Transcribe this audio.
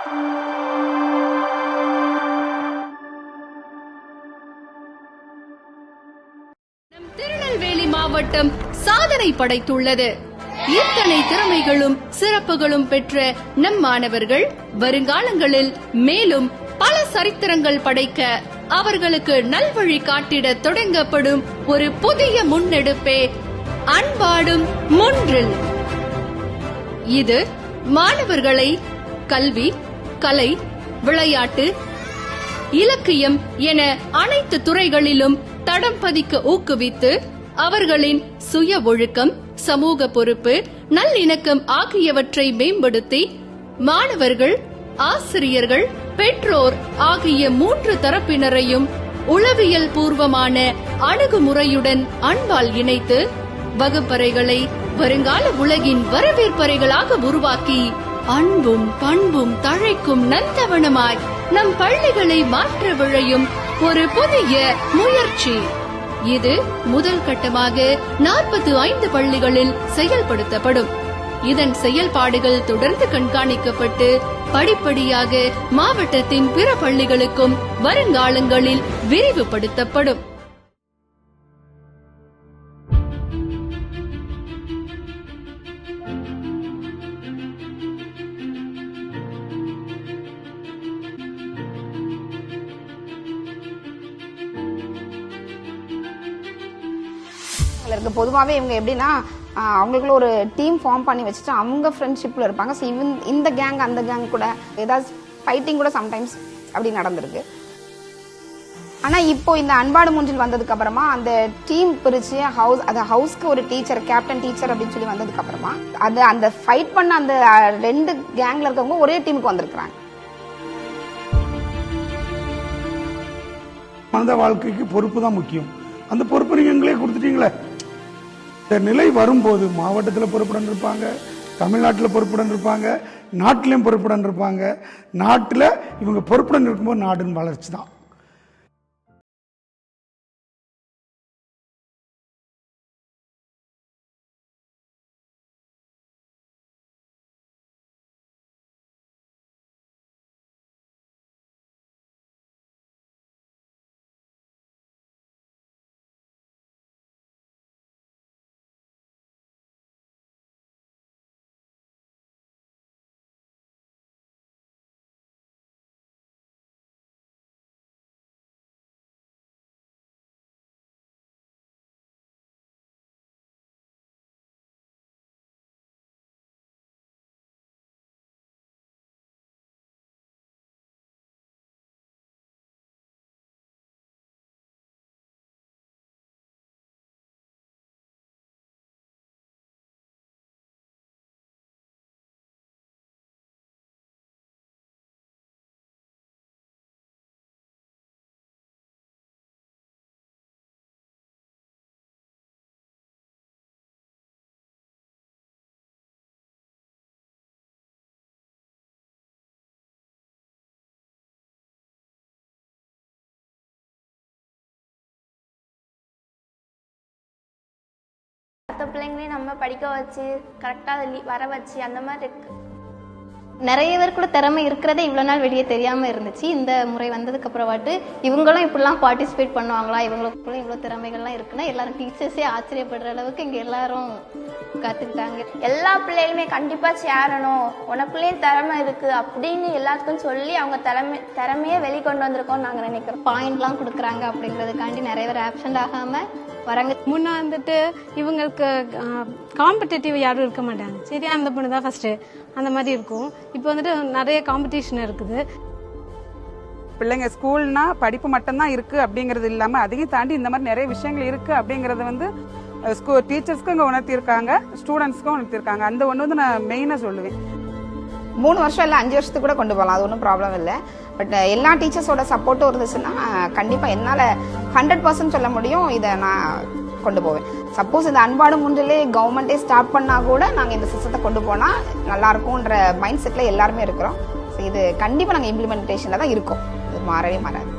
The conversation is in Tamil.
நம் திருநெல்வேலி மாவட்டம் சாதனை படைத்துள்ளது. இத்தனை திறமைகளும் சிறப்புகளும் பெற்ற நம் மாணவர்கள் வருங்காலங்களில் மேலும் பல சரித்திரங்கள் படைக்க அவர்களுக்கு நல்வழி காட்டிட தொடங்கப்படும் ஒரு புதிய முன்னெடுப்பே அன்பாடும் முன்றில். இது மாணவர்களை கல்வி கலை விளையாட்டு இலக்கியம் என அனைத்து துறைகளிலும் தடம் பதிக்க ஊக்குவித்து அவர்களின் சுய ஒழுக்கம் சமூக பொறுப்பு நல்லிணக்கம் ஆகியவற்றை மேம்படுத்தி மாணவர்கள் ஆசிரியர்கள் பெற்றோர் ஆகிய மூன்று தரப்பினரையும் உளவியல் பூர்வமான அணுகுமுறையுடன் அன்பால் இணைத்து வகுப்பறைகளை வருங்கால உலகின் வரவேற்பறைகளாக உருவாக்கி அன்பும் பண்பும் தழைக்கும் நந்தவனமாய் நம் பள்ளிகளை மாற்ற விழையும் ஒரு புதிய முயற்சி. இது முதல் கட்டமாக நாற்பத்தி ஐந்து பள்ளிகளில் செயல்படுத்தப்படும். இதன் செயல்பாடுகள் தொடர்ந்து கண்காணிக்கப்பட்டு படிப்படியாக மாவட்டத்தின் பிற பள்ளிகளுக்கும் வருங்காலங்களில் விரிவுபடுத்தப்படும். இருக்கு. பொதுவாகவே இவங்க எப்படின்னா அவங்களுக்குள்ள ஒரு டீம் ஃபார்ம் பண்ணி வச்சுட்டு அவங்க ஃப்ரெண்ட்ஷிப்பில் இருப்பாங்க. ஸோ இவன் இந்த கேங் அந்த கேங் கூட ஏதாவது ஃபைட்டிங் கூட சம்டைம்ஸ் அப்படி நடந்திருக்கு. ஆனால் இப்போ இந்த அன்பாடு மூன்றில் வந்ததுக்கு அப்புறமா அந்த டீம் பிரித்து ஹவுஸ் அந்த ஹவுஸ்க்கு ஒரு டீச்சர் கேப்டன் டீச்சர் அப்படின்னு சொல்லி வந்ததுக்கு அப்புறமா அது அந்த ஃபைட் பண்ண அந்த ரெண்டு கேங்கில் இருக்கவங்க ஒரே டீமுக்கு வந்திருக்கிறாங்க. மனித வாழ்க்கைக்கு பொறுப்பு தான் முக்கியம். அந்த பொறுப்பு நீங்கள் எங்களே கொடுத்துட்டீங்களே. இந்த நிலை வரும்போது மாவட்டத்தில் பொறுப்புடன் இருப்பாங்க தமிழ்நாட்டில் பொறுப்புடன் இருப்பாங்க நாட்டிலையும் பொறுப்புடன் இருப்பாங்க நாட்டில் இவங்க பொறுப்புடன் இருக்கும்போது நாடின் வளர்ச்சி தான் மற்ற பிள்ளைங்களையும் நம்ம படிக்க வச்சு கரெக்டாக வர வச்சு அந்த மாதிரி இருக்கு. நிறைய பேருக்குள்ள திறமை இருக்கிறதே இவ்வளோ நாள் வெளியே தெரியாம இருந்துச்சு. இந்த முறை வந்ததுக்கு அப்புறமாட்டு இவங்களும் இப்படிலாம் பார்ட்டிசிபேட் பண்ணுவாங்களா? இவங்களுக்குள்ள இவ்வளோ திறமைகள்லாம் இருக்குன்னா எல்லாரும் டீச்சர்ஸே ஆச்சரியப்படுற அளவுக்கு இங்க எல்லாரும் கத்துக்கிட்டாங்க. எல்லா பிள்ளைகளுமே கண்டிப்பாக சேரணும். உனக்குள்ளேயும் திறமை இருக்கு அப்படின்னு எல்லாத்துக்கும் சொல்லி அவங்க திறமை திறமையை வெளிக்கொண்டு வந்திருக்கோம்னு நாங்கள் நினைக்கிறோம். பாயிண்ட்லாம் கொடுக்குறாங்க அப்படிங்கிறதுக்காண்டி நிறைய பேர் ஆப்சண்ட் ஆகாம வராங்க. முன்ன வந்துட்டு இவங்களுக்கு காம்படிட்டிவ் யாரும் இருக்க மாட்டாங்க. சரி அந்த பொண்ணு தான் ஃபர்ஸ்ட் அந்த மாதிரி இருக்கும். இப்போ வந்துட்டு நிறைய காம்படிஷன் இருக்குது. பிள்ளைங்க ஸ்கூல்னா படிப்பு மட்டும்தான் இருக்கு அப்படிங்கிறது இல்லாம அதையும் தாண்டி இந்த மாதிரி நிறைய விஷயங்கள் இருக்கு அப்படிங்கறது வந்து ஸ்கூல் டீச்சர்ஸ்க்கும் இங்கே உணர்த்தியிருக்காங்க ஸ்டூடெண்ட்ஸ்க்கும் உணர்த்தியிருக்காங்க. அந்த ஒன்று வந்து நான் மெயினாக சொல்லுவேன். மூணு வருஷம் இல்லை அஞ்சு வருஷத்துக்கு கூட கொண்டு போகலாம் அது ஒன்றும் ப்ராப்ளம் இல்லை. பட் எல்லா டீச்சர்ஸோட சப்போர்ட்டும் இருந்துச்சுன்னா கண்டிப்பாக என்னால் ஹண்ட்ரட் பர்சன்ட் சொல்ல முடியும். இதை நான் கொண்டு போவேன். சப்போஸ் இந்த அன்பாடு முன்றிலே கவர்மெண்ட்டே ஸ்டார்ட் பண்ணால் கூட நாங்கள் இந்த சிஸ்டத்தை கொண்டு போனால் நல்லாயிருக்கும்ன்ற மைண்ட் செட்டில் எல்லாருமே இருக்கிறோம். ஸோ இது கண்டிப்பாக நாங்கள் இம்ப்ளிமெண்டேஷனில் தான் இருக்கோம். இது மாறவே மாறாது.